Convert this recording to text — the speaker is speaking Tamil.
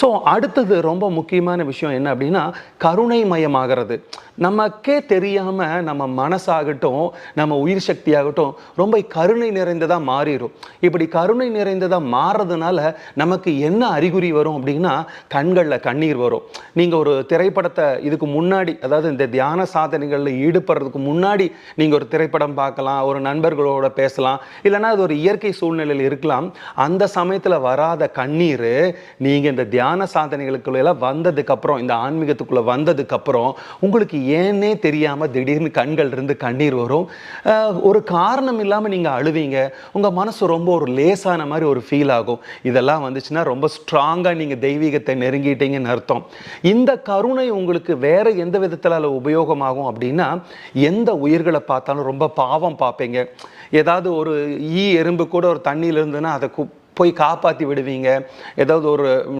ஸோ அடுத்தது ரொம்ப முக்கியமான விஷயம் என்ன அப்படின்னா கருணை மயமாகிறது நமக்கே தெரியாமல் நம்ம மனசாகட்டும் நம்ம உயிர் சக்தியாகட்டும் ரொம்ப கருணை நிறைந்ததாக மாறிடும் இப்படி கருணை நிறைந்ததாக மாறுறதுனால நமக்கு என்ன அறிகுறி வரும் அப்படின்னா கண்களில் கண்ணீர் வரும். நீங்கள் ஒரு திரைப்படத்தை இதுக்கு முன்னாடி அதாவது இந்த தியான சாதனைகளில் ஈடுபடுறதுக்கு முன்னாடி நீங்கள் ஒரு திரைப்படம் பார்க்கலாம் ஒரு நண்பர்களோட பேசலாம் இல்லைன்னா அது ஒரு இயற்கை சூழ்நிலையில் இருக்கலாம். அந்த சமயத்தில் வராத கண்ணீர் நீங்கள் இந்த தியான சாதனைகளுக்குள்ள வந்ததுக்கப்புறம் இந்த ஆன்மீகத்துக்குள்ளே வந்ததுக்கப்புறம் உங்களுக்கு ஏன்னே தெரியாமல் திடீர்னு கண்கள் இருந்து கண்ணீர் வரும். ஒரு காரணம் இல்லாமல் நீங்கள் அழுவீங்க. உங்கள் மனசு ரொம்ப ஒரு லேசான மாதிரி ஒரு ஃபீல் ஆகும். இதெல்லாம் வந்துச்சுன்னா ரொம்ப ஸ்ட்ராங்காக நீங்கள் தெய்வீகத்தை நெருங்கிட்டீங்கன்னு அர்த்தம். இந்த கருணை உங்களுக்கு வேறு எந்த விதத்தில் உபயோகமாகும் அப்படின்னா எந்த உயிர்களை பார்த்தாலும் ரொம்ப பாவம் பார்ப்பீங்க. ஏதாவது ஒரு ஈ எறும்பு கூட ஒரு தண்ணியில் இருந்ததுன்னா அதை போய் காப்பாற்றி விடுவீங்க. ஏதாவது ஒரு